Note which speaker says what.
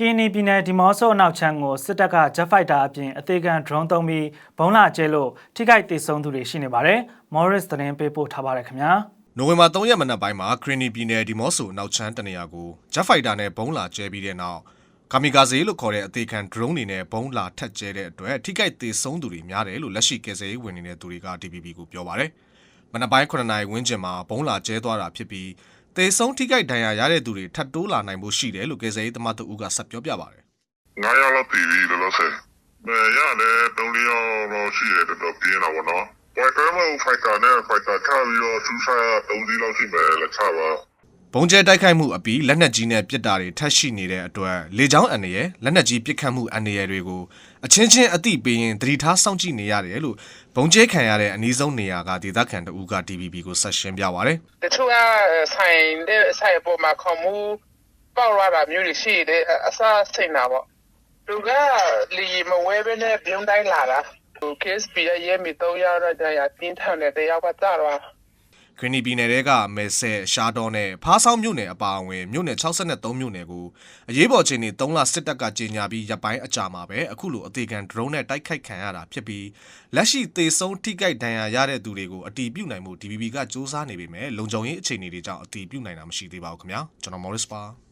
Speaker 1: ကင်းနီပြည်နယ်ဒီမော့ဆိုအနောက်ချမ်းကိုစစ်တပ်ကဂျက်ဖိုက်တာအပြင်အသေးခံ drone သုံးပြီးဘုံလာကျဲလို့ထိခိုက်ဒေဆုံးသူတွေရှိနေပါတယ်။ Morris သတင်းပေးပို့ထားပါတယ်ခင်ဗျာ။
Speaker 2: နိုဝင်ဘာ3ရက်မနက်ပိုင်းမှာခရီနီပြည်နယ်ဒီမော့ဆိုနောက်ချမ်းတနေရာကိုဂျက်ဖိုက်တာနဲ့ဘုံလာကျဲပြီးတဲ့နောက်ကာမီကာဇေလို့ခေါ်တဲ့အသေးခံ drone တွေနဲ့ဘုံလာထက်ကျဲတဲ့အတွက်ထိခိုက်သေးဆုံးသူတွေများတယ်လို့လက်ရှိကယ်ဆယ်ရေးဝင်နေတဲ့သူတွေက DPP ကိုပြောပါတယ်။မနက်ပိုင်း9နာရီဝန်းကျင်မှာဘုံလာကျဲသွားတာဖြစ်ပြီး သေဆုံးထိခိုက်ဒဏ်ရာရတဲ့သူတွေထပ်တိုးလာနိုင်ဖို့ရှိတယ်လို့ကယ်ဆယ်ရေးသမားတဦးကဆက်ပြောပြပါတယ်
Speaker 3: ငါးယောက်လောက်တည်ပြီလို့လို့ဆို။အဲရတယ်တုံးလေးယောက်လောက်ရှိတယ်တော်တော်ပြင်းတာပေါ့နော်။ဝိုင်ကာမဖိုက်တာနဲ့ဖိုက်တာချပြီးတော့သူစားတုံးလေးလောက်ရှိမယ်လက်ချပါ။
Speaker 2: ဘုံကျဲတိုက်ခိုက်မှုအပြီးလက်နက်ကြီးနဲ့ပစ်တာတွေထပ်ရှိနေတဲ့အတွက်လေကြောင်းအန္တရာယ်လက်နက်ကြီးပစ်ခတ်မှုအန္တရာယ်တွေကိုအချင်းချင်းအသိပေးရင်သတိထားစောင့်ကြည့်နေရတယ်လို့ဘုံကျဲခံရတဲ့အနည်းဆုံးနေရာကဒေသခံတဦးက DPP ကိုဆက်ရှင်းပြပါတယ်
Speaker 4: တချို့ကဆိုင်တဲ့ဆိုင်ပေါ်မှာခေါ်မှုပေါက်ရတာမျိုးတွေရှိတယ်အစားစိတ်နာပေါ့သူကလီမဝဲဘဲနဲ့ပြုံးတိုင်းလာတာသူ KSP ရဲ့ရဲမီ3ရောက်တော့ကြာပြင်းထန်တဲ့တယောက်ကတတော့။
Speaker 2: ခရီနီပြည်နယ်ကမဲဆဲရှားတော်နဲ့ဖားဆောင်မြို့နယ်အပါအဝင်မြို့နယ်63မြို့နယ်ကိုအရေးပေါ်ချိန်နေ3လစစ်တပ်ကကြေညာပြီးရပ်ပိုင်းအကြာမှာပဲအခုလိုအသေးခံ drone နဲ့တိုက်ခိုက်ခံရတာဖြစ်ပြီးလက်ရှိသေဆုံးထိခိုက်ဒဏ်ရာရတဲ့သူတွေကိုအတီးပြုတ်နိုင်မှု DPP ကစ조사နေပေမဲ့လုံခြုံရေးအခြေအနေတွေကြောင့်အတီးပြုတ်နိုင်တာမရှိသေးပါဘူးခင်ဗျာကျွန်တော် Morris ပါ